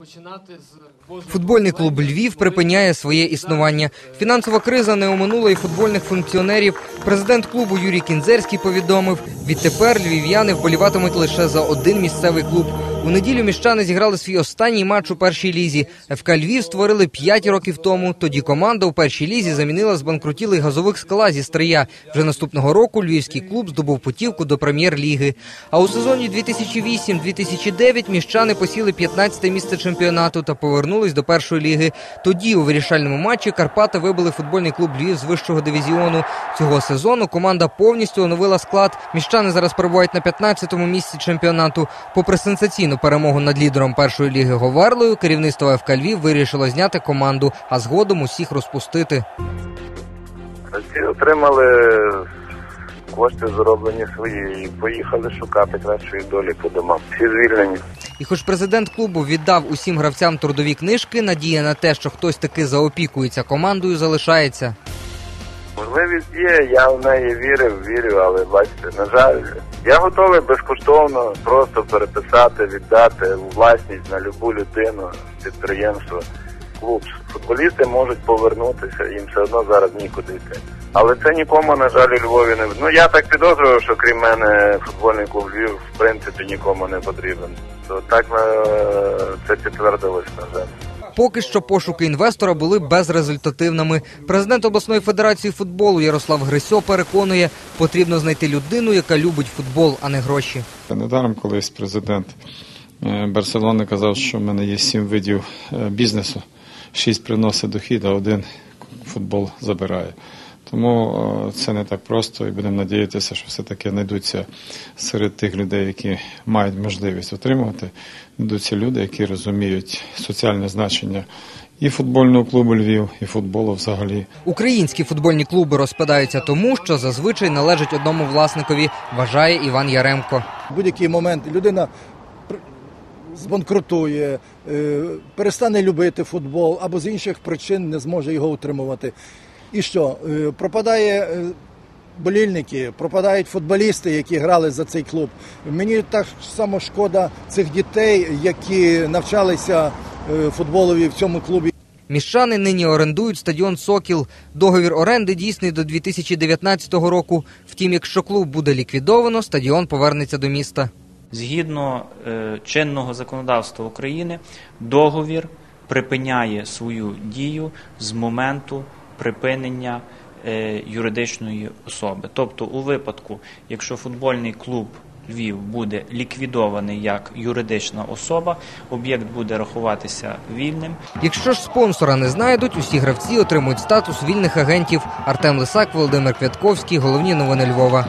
Починати з Футбольний клуб Львів припиняє своє існування. Фінансова криза не оминула і футбольних функціонерів. Президент клубу Юрій Кінзерський повідомив: відтепер львів'яни вболіватимуть лише за один місцевий клуб. У неділю міщани зіграли свій останній матч у першій лізі. ФК Львів створили 5 років тому. Тоді команда у першій лізі замінила збанкрутілий газовик скала зі Стрия. Вже наступного року львівський клуб здобув путівку до прем'єр-ліги. А у сезоні 2008-2009 міщани посіли 15 місце чемпіонату та повернулись до першої ліги. Тоді у вирішальному матчі Карпати вибили футбольний клуб Львів з вищого дивізіону. Цього сезону команда повністю оновила склад. Міщани зараз перебувають на 15-му місці чемпіонату. Попри сенсаційну перемогу над лідером першої ліги Говерлою, керівництво ФК Львів вирішило зняти команду, а згодом усіх розпустити. Всі отримали кошти зароблені свої і поїхали шукати кращої долі по домам. Всі звільнені. І хоч президент клубу віддав усім гравцям трудові книжки, надія на те, що хтось таки заопікується командою, залишається. Можливість є, я в неї вірив, вірю, але бачите, на жаль, я готовий безкоштовно просто переписати, віддати власність на любу людину, підприємство, клуб. Футболісти можуть повернутися, їм все одно зараз нікуди йти. Але це нікому, на жаль, у Львові не ну я так підозрюю, що крім мене футбольний клуб Львів в принципі нікому не потрібен. То так е, це підтвердилось, на жаль. Поки що пошуки інвестора були безрезультативними. Президент обласної федерації футболу Ярослав Грисьо переконує, потрібно знайти людину, яка любить футбол, а не гроші. Недаром колись президент е, Барселони казав, що в мене є сім видів е, бізнесу, шість приносить дохід, а один футбол забирає. Тому е, це не так просто, і будемо надіятися, що все-таки знайдуться серед тих людей, які мають можливість отримувати, знайдуться люди, які розуміють соціальне значення і футбольного клубу Львів, і футболу взагалі. Українські футбольні клуби розпадаються тому, що зазвичай належать одному власникові, вважає Іван Яремко. Будь-який момент людина пр- збанкрутує, е, перестане любити футбол або з інших причин не зможе його утримувати. І що? Е, Пропадає е, болільники, пропадають футболісти, які грали за цей клуб. Мені так само шкода цих дітей, які навчалися е, футболові в цьому клубі. Міщани нині орендують стадіон Сокіл. Договір оренди дійсний до 2019 року. Втім, якщо клуб буде ліквідовано, стадіон повернеться до міста. Згідно е, чинного законодавства України, договір припиняє свою дію з моменту припинення е, юридичної особи. Тобто, у випадку, якщо футбольний клуб Львів буде ліквідований як юридична особа, об'єкт буде рахуватися вільним. Якщо ж спонсора не знайдуть, усі гравці отримують статус вільних агентів. Артем Лисак, Володимир Квятковський. Головні новини Львова.